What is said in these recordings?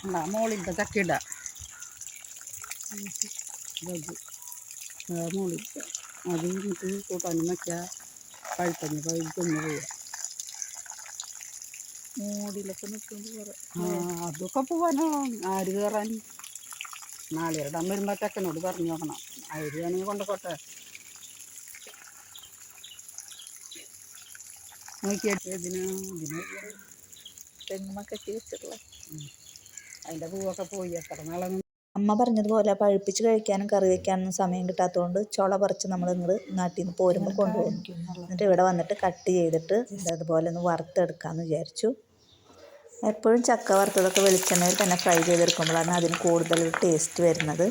ഉണ്ടാ മോളിന്റെ ചക്ക ഇടാ മോളിലത്തെ അത് എന്നിട്ട് കൂട്ടാനും വയ്ക്കുക പഴുത്തഞ്ഞ് പഴുത്തൊന്ന് പോവുക മൂടിലൊക്കെ നിൽക്കുമ്പോൾ ആ അതൊക്കെ പോവാനോ? ആര് കയറാൻ നാളികേരടാൻ വരുമ്പോൾ ചെക്കനോട് പറഞ്ഞു നോക്കണം. അവർ വേണമെങ്കിൽ കൊണ്ടുപോട്ടെ. നോക്കിയിട്ട് ഇതിന് ഇതിന് തെങ്ങുമൊക്കെ വെച്ചിട്ടുള്ള അതിന്റെ പൂവൊക്കെ പോയി. എത്ര നാളൊന്നും അമ്മ പറഞ്ഞതുപോലെ പഴുപ്പിച്ച് കഴിക്കാനും കറി വയ്ക്കാനൊന്നും സമയം കിട്ടാത്തതുകൊണ്ട് ചുള പറിച്ച് നമ്മൾ ഇങ്ങോട്ട് നാട്ടിൽ നിന്ന് പോരുമ്പോൾ കൊണ്ടുപോകും എന്നിട്ട് ഇവിടെ വന്നിട്ട് കട്ട് ചെയ്തിട്ട് അതുപോലെ ഒന്ന് വറുത്തെടുക്കാമെന്ന് വിചാരിച്ചു. എപ്പോഴും ചക്ക വറുത്തതൊക്കെ വെളിച്ചെണ്ണയിൽ തന്നെ ഫ്രൈ ചെയ്തെടുക്കുമ്പോഴാണ് അതിന് കൂടുതൽ ടേസ്റ്റ് വരുന്നത്.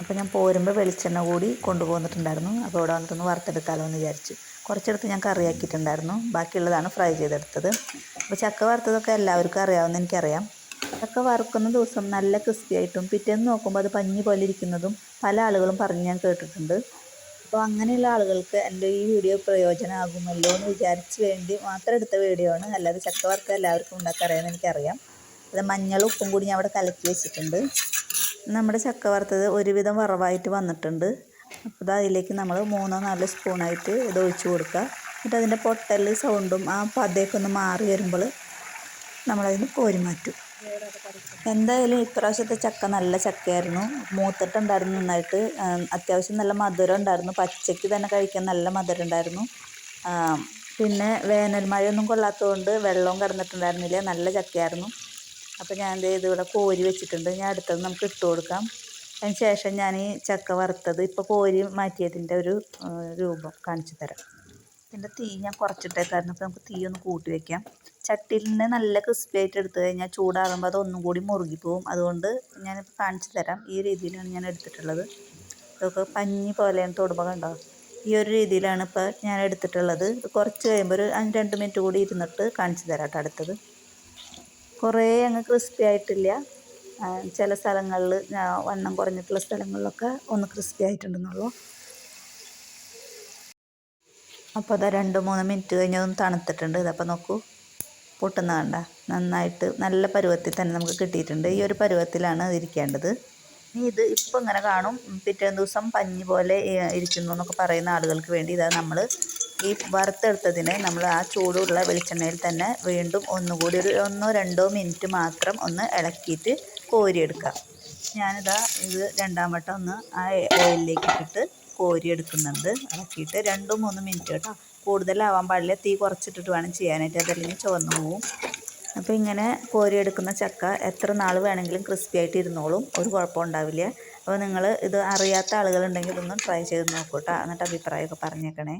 അപ്പോൾ ഞാൻ പോരുമ്പോൾ വെളിച്ചെണ്ണ കൂടി കൊണ്ടുപോന്നിട്ടുണ്ടായിരുന്നു. അപ്പോൾ ഇവിടെ വന്നിട്ടൊന്ന് വറുത്തെടുക്കാമല്ലോ എന്ന് വിചാരിച്ചു. കുറച്ചെടുത്ത് ഞാൻ കറിയാക്കിയിട്ടുണ്ടായിരുന്നു. ബാക്കിയുള്ളതാണ് ഫ്രൈ ചെയ്തെടുത്തത്. അപ്പോൾ ചക്ക വറുത്തതൊക്കെ എല്ലാവർക്കും അറിയാവുന്ന എനിക്കറിയാം. ചക്ക വറുക്കുന്ന ദിവസം നല്ല ക്രിസ്പി ആയിട്ടും പിറ്റേന്ന് നോക്കുമ്പോൾ അത് പഞ്ഞി പോലെ ഇരിക്കുന്നതും പല ആളുകളും പറഞ്ഞ് ഞാൻ കേട്ടിട്ടുണ്ട്. അപ്പോൾ അങ്ങനെയുള്ള ആളുകൾക്ക് എന്റെ ഈ വീഡിയോ പ്രയോജനമാകുമല്ലോ എന്ന് വിചാരിച്ച് വേണ്ടി മാത്രം എടുത്ത വീഡിയോ ആണ്. അല്ലാതെ ചക്ക വറുത്ത എല്ലാവർക്കും ഉണ്ടാക്കാറിയാന്ന് എനിക്കറിയാം. അത് മഞ്ഞളും ഉപ്പും കൂടി ഞാൻ അവിടെ കലക്കി വെച്ചിട്ടുണ്ട്. നമ്മുടെ ചക്ക വറുത്തത് ഒരുവിധം വറവായിട്ട് വന്നിട്ടുണ്ട്. അപ്പോൾ അതിലേക്ക് നമ്മൾ മൂന്നോ നാലോ സ്പൂണായിട്ട് ഇത് ഒഴിച്ചു കൊടുക്കുക. എന്നിട്ട് അതിന്റെ പൊട്ടൽ സൗണ്ടും ആ പതയൊക്കെ ഒന്ന് മാറി വരുമ്പോൾ നമ്മളതിന് കോരി മാറ്റും എന്തായാലും ഇപ്രാവശ്യത്തെ ചക്ക നല്ല ചക്കയായിരുന്നു. മൂത്തിട്ടുണ്ടായിരുന്നു നന്നായിട്ട്. അത്യാവശ്യം നല്ല മധുരം ഉണ്ടായിരുന്നു. പച്ചയ്ക്ക് തന്നെ കഴിക്കാൻ നല്ല മധുരം ഉണ്ടായിരുന്നു. പിന്നെ വേനൽ മഴയൊന്നും കൊള്ളാത്തതുകൊണ്ട് വെള്ളവും കിടന്നിട്ടുണ്ടായിരുന്നില്ല. നല്ല ചക്കയായിരുന്നു. അപ്പോൾ ഞാൻ എന്ത് ചെയ്തു ഇവിടെ കോരി വെച്ചിട്ടുണ്ട്. ഞാൻ അടുത്തത് നമുക്ക് ഇട്ട് കൊടുക്കാം. അതിന് ശേഷം ഞാൻ ഈ ചക്ക വറുത്തത് ഇപ്പോൾ കോരി മാറ്റിയതിന്റെ ഒരു രൂപം കാണിച്ചു തരാം. ഇതിന്റെ തീ ഞാൻ കുറച്ചിട്ടേക്കായിരുന്നു. അപ്പോൾ നമുക്ക് തീ ഒന്ന് കൂട്ടി വയ്ക്കാം ചട്ടിയിൽ നിന്ന് നല്ല ക്രിസ്പി ആയിട്ട് എടുത്തു കഴിഞ്ഞാൽ ചൂടാറുമ്പോൾ അത് ഒന്നും കൂടി മുറുകിപ്പോവും അതുകൊണ്ട് ഞാനിപ്പോൾ കാണിച്ചു തരാം. ഈ രീതിയിലാണ് ഞാൻ എടുത്തിട്ടുള്ളത്. ഇതൊക്കെ പഞ്ഞി പോലെയാണ് തൊടുമ്പോൾ കണ്ടോ? ഈ ഒരു രീതിയിലാണ് ഇപ്പോൾ ഞാൻ എടുത്തിട്ടുള്ളത്. കുറച്ച് കഴിയുമ്പോൾ ഒരു അഞ്ച് രണ്ട് മിനിറ്റ് കൂടി ഇരുന്നിട്ട് കാണിച്ചു തരാം കേട്ടോ അടുത്തത്. കുറേ അങ്ങ് ക്രിസ്പി ആയിട്ടില്ല. ചില സ്ഥലങ്ങളിൽ വണ്ണം കുറഞ്ഞിട്ടുള്ള സ്ഥലങ്ങളിലൊക്കെ ഒന്ന് ക്രിസ്പി ആയിട്ടുണ്ടെന്നുള്ളൂ. അപ്പോൾ അതാ രണ്ട് മൂന്ന് മിനിറ്റ് കഴിഞ്ഞതൊന്ന് തണുത്തിട്ടുണ്ട്. ഇതപ്പോൾ നോക്കൂ. പൊട്ടുന്ന കണ്ട. നന്നായിട്ട് നല്ല പരുവത്തിൽ തന്നെ നമുക്ക് കിട്ടിയിട്ടുണ്ട്. ഈ ഒരു പരുവത്തിലാണ് ഇരിക്കേണ്ടത്. ഇത് ഇപ്പം ഇങ്ങനെ കാണും. പിറ്റേ ദിവസം പഞ്ഞി പോലെ ഇരിക്കുന്നു എന്നൊക്കെ പറയുന്ന ആളുകൾക്ക് വേണ്ടി ഇതാ നമ്മൾ ഈ വറുത്തെടുത്തതിനെ നമ്മൾ ആ ചൂടുള്ള വെളിച്ചെണ്ണയിൽ തന്നെ വീണ്ടും ഒന്നുകൂടി ഒരു ഒന്നോ രണ്ടോ മിനിറ്റ് മാത്രം ഒന്ന് ഇളക്കിയിട്ട് കോരിയെടുക്കാം. ഞാനിതാ ഇത് രണ്ടാം വട്ടം ഒന്ന് ആ ഓയിലിലേക്ക് ഇട്ടിട്ട് കോരിയെടുക്കുന്നുണ്ട് ഇളക്കിയിട്ട് രണ്ടോ മൂന്ന് മിനിറ്റ് കേട്ടോ. കൂടുതലാവാൻ പാടില്ല. തീ കുറച്ചിട്ടിട്ട് വേണം ചെയ്യാനായിട്ട്. അതല്ലെങ്കിൽ ചുവന്നു പോവും. അപ്പോൾ ഇങ്ങനെ കോരിയെടുക്കുന്ന ചക്ക എത്ര നാൾ വേണമെങ്കിലും ക്രിസ്പി ആയിട്ട് ഇരുന്നോളും. ഒരു കുഴപ്പം ഉണ്ടാവില്ല. അപ്പോൾ നിങ്ങൾ ഇത് അറിയാത്ത ആളുകളുണ്ടെങ്കിൽ ഇതൊന്ന് ട്രൈ ചെയ്ത് നോക്കൂ കേട്ടോ. എന്നിട്ട് അഭിപ്രായമൊക്കെ പറഞ്ഞേക്കണേ.